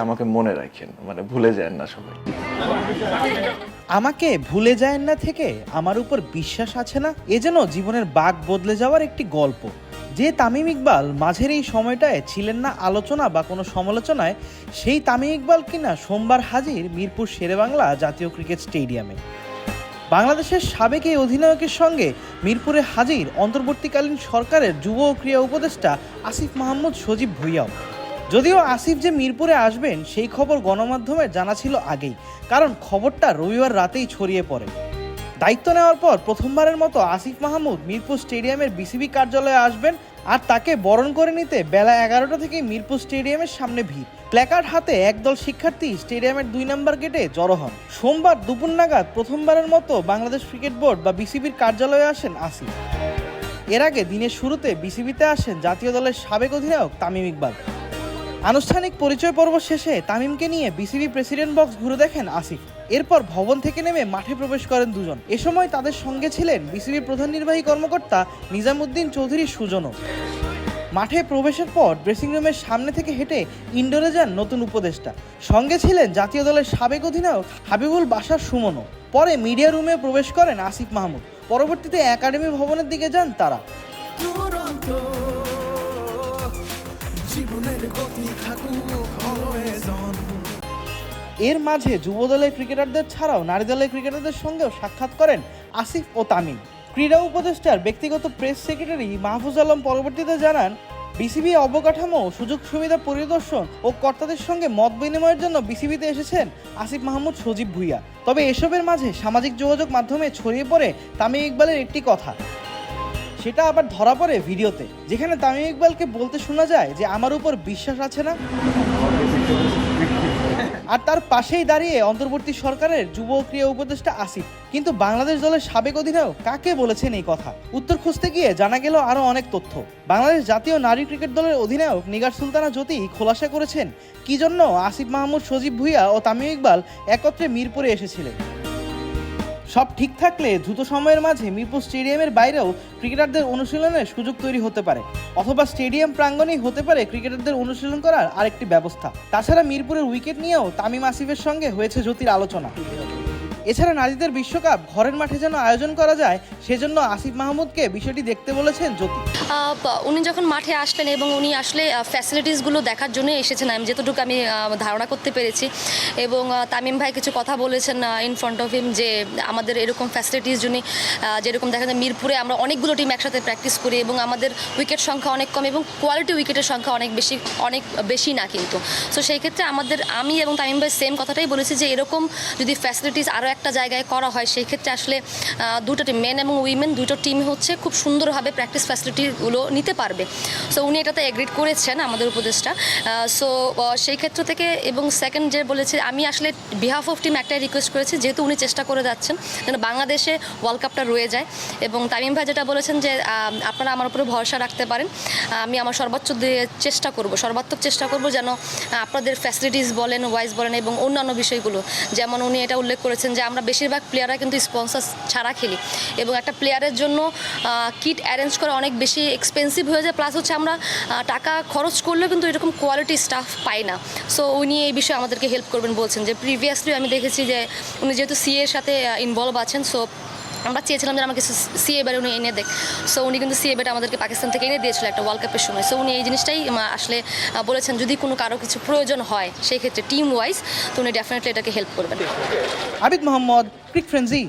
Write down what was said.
আমাকে মনে রাখেন মানে ভুলে যায় না সবাই। আমাকে ভুলে যায় না থেকে আমার উপর বিশ্বাস আছে না? এ যেন জীবনের বাঘ বদলে যাওয়ার একটি গল্প। যে তামিম ইকবাল মাঝের এই সময়টায় ছিলেন না আলোচনা বা কোনো সমালোচনায়, সেই তামিম ইকবাল কিনা সোমবার হাজির মিরপুর শেরেবাংলা জাতীয় ক্রিকেট স্টেডিয়ামে। বাংলাদেশের সাবেক এই অধিনায়কের সঙ্গে মিরপুরে হাজির অন্তর্বর্তীকালীন সরকারের যুব ও ক্রীড়া উপদেষ্টা আসিফ মাহমুদ সজীব ভুইয়াও। যদিও আসিফ যে মিরপুরে আসবেন, সেই খবর গণমাধ্যমে জানা ছিল আগেই। কারণ খবরটা রবিবার রাতেই ছড়িয়ে পড়ে। দায়িত্ব নেওয়ার পর প্রথমবারের মতো আসিফ মাহমুদ মিরপুর স্টেডিয়ামের বিসিবি কার্যালয়ে আসবেন আর তাকে বরণ করে নিতে বেলা এগারোটা থেকে মিরপুর স্টেডিয়ামের সামনে ভিড়। প্ল্যাকার্ড হাতে একদল শিক্ষার্থী স্টেডিয়ামের দুই নম্বর গেটে জড়ো হন। সোমবার দুপুর নাগাদ প্রথমবারের মতো বাংলাদেশ ক্রিকেট বোর্ড বা বিসিবির কার্যালয়ে আসেন আসিফ। এর আগে দিনের শুরুতে বিসিবিতে আসেন জাতীয় দলের সাবেক অধিনায়ক তামিম ইকবাল। আনুষ্ঠানিক পরিচয় পর্ব শেষে তামিমকে নিয়ে বিসিবি প্রেসিডেন্ট বক্স ঘুরে দেখেন আসিফ। এরপর ভবন থেকে নেমে মাঠে প্রবেশ করেন দুজন। এ সময় তাদের সঙ্গে ছিলেন বিসিবি প্রধান নির্বাহী কর্মকর্তা নিজামুদ্দিন চৌধুরী সুজনও। মাঠে প্রবেশের পর ড্রেসিং রুমের সামনে থেকে হেঁটে ইনডোরে যান নতুন উপদেষ্টা। সঙ্গে ছিলেন জাতীয় দলের সাবেক অধিনায়ক হাবিবুল বাসার সুমনও। পরে মিডিয়া রুমে প্রবেশ করেন আসিফ মাহমুদ। পরবর্তীতে একাডেমি ভবনের দিকে যান তারা। জীবনের গতি থাকুক এর মাঝে যুব দলের ক্রিকেটারদের ছাড়াও নারী দলের ক্রিকেটারদের সঙ্গেও সাক্ষাৎ করেন আসিফ ও তামিম। ক্রীড়া উপদেষ্টার ব্যক্তিগত প্রেস সেক্রেটারি মাহফুজ আলম পরবর্তীতে জানান, বিসিবি অবকাঠামো, সুযোগ সুবিধা পরিদর্শন ও কর্তাদের সঙ্গে মত বিনিময়ের জন্য বিসিবিতে এসেছেন আসিফ মাহমুদ সজীব ভুইয়া। তবে এসবের মাঝে সামাজিক যোগাযোগ মাধ্যমে ছড়িয়ে পড়ে তামিম ইকবালের একটি কথা। সেটা আবার ধরা পড়ে ভিডিওতে, যেখানে তামিম ইকবালকে বলতে শোনা যায় যে আমার উপর বিশ্বাস আছে না। আর তার পাশেই দাঁড়িয়ে অন্তর্বর্তী সরকারের যুব ও ক্রীড়া উপদেষ্টা আসিফ। কিন্তু বাংলাদেশ দলের সাবেক অধিনায়ক কাকে বলেছেন এই কথা? উত্তর খুঁজতে গিয়ে জানা গেল আরও অনেক তথ্য। বাংলাদেশ জাতীয় নারী ক্রিকেট দলের অধিনায়ক নিগার সুলতানা জ্যোতি খোলাসা করেছেন, কি জন্য আসিফ মাহমুদ, সজীব ভুইয়া ও তামিম ইকবাল একত্রে মিরপুরে এসেছিলেন? সব ঠিক থাকলে দ্রুত সময়ের মাঝে মিরপুর স্টেডিয়ামের বাইরেও ক্রিকেটারদের অনুশীলনের সুযোগ তৈরি হতে পারে। অথবা স্টেডিয়াম প্রাঙ্গণেই হতে পারে ক্রিকেটারদের অনুশীলন করার আরেকটি ব্যবস্থা। তাছাড়া মিরপুরের উইকেট নিয়েও তামিম আসিফের সঙ্গে হয়েছে জ্যোতির আলোচনা। এছাড়া নারীদের বিশ্বকাপ ঘরের মাঠে যেন আয়োজন করা যায়, সেজন্য আসিফ মাহমুদকে বিষয়টি দেখতে বলেছেন জ্যোতি। উনি যখন মাঠে আসলেন এবং উনি আসলে ফ্যাসিলিটিসগুলো দেখার জন্য এসেছেন, আমি যতটুকু আমি ধারণা করতে পেরেছি। এবং তামিম ভাই কিছু কথা বলেছেন ইন ফ্রন্ট অফ হিম যে আমাদের এরকম ফ্যাসিলিটিস জন্য যেরকম দেখা যায় মিরপুরে আমরা অনেকগুলো টিম একসাথে প্র্যাকটিস করি এবং আমাদের উইকেট সংখ্যা অনেক কম এবং কোয়ালিটি উইকেটের সংখ্যা অনেক বেশি অনেক বেশি না কিন্তু। সো সেই ক্ষেত্রে আমাদের, আমি এবং তামিম ভাই সেম কথাটাই বলেছি যে এরকম যদি ফ্যাসিলিটিস আরও একটা জায়গায় করা হয়, সেই ক্ষেত্রে আসলে দুটো টিম মেন এবং উইমেন দুটো টিম হচ্ছে খুব সুন্দরভাবে প্র্যাকটিস ফ্যাসিলিটিগুলো নিতে পারবে। সো উনি এটাতে এগ্রিড করেছেন আমাদের উপদেশটা সো সেই ক্ষেত্র থেকে এবং সেকেন্ড যে বলেছে, আমি আসলে বিহাফ অফ টিম একটাই রিকোয়েস্ট করেছি, যেহেতু উনি চেষ্টা করে যাচ্ছেন, যেন বাংলাদেশে ওয়ার্ল্ড কাপটা রয়ে যায়। এবং তামিম ভাই যেটা বলেছেন যে আপনারা আমার উপরে ভরসা রাখতে পারেন। আমি আমার সর্বোচ্চ দিয়ে চেষ্টা করব, সর্বাত্মক চেষ্টা করব যেন আপনাদের ফ্যাসিলিটিস বলেন ওয়াইজ বলেন এবং অন্যান্য বিষয়গুলো, যেমন উনি এটা উল্লেখ করেছেন যে, আমরা বেশিরভাগ প্লেয়াররা কিন্তু স্পন্সার ছাড়া খেলি। এবং একটা প্লেয়ারের জন্য কিট অ্যারেঞ্জ করা অনেক বেশি এক্সপেন্সিভ হয়ে যায় প্লাস হচ্ছে আমরা টাকা খরচ করলেও কিন্তু এরকম কোয়ালিটি স্টাফ পাই না। সো উনি এই বিষয়ে আমাদেরকে হেল্প করবেন বলছেন যে প্রিভিয়াসলি আমি দেখেছি যে উনি যেহেতু সিএর সাথে ইনভলভ আছেন সো আমরা চেয়েছিলাম যে আমাকে সিএ বেড়ে উনি এনে দেখ। সো উনি কিন্তু সিএ বেটা আমাদেরকে পাকিস্তান থেকে এনে দিয়েছিল একটা ওয়ার্ল্ড কাপের সময়। সো উনি এই জিনিসটাই আসলে বলেছেন যদি কোনো কারও কিছু প্রয়োজন হয় সেই ক্ষেত্রে টিম ওয়াইজ তো উনি ডেফিনেটলি এটাকে হেল্প করবেন। আবিদ মোহাম্মদ ক্রিক ফ্রেন্সি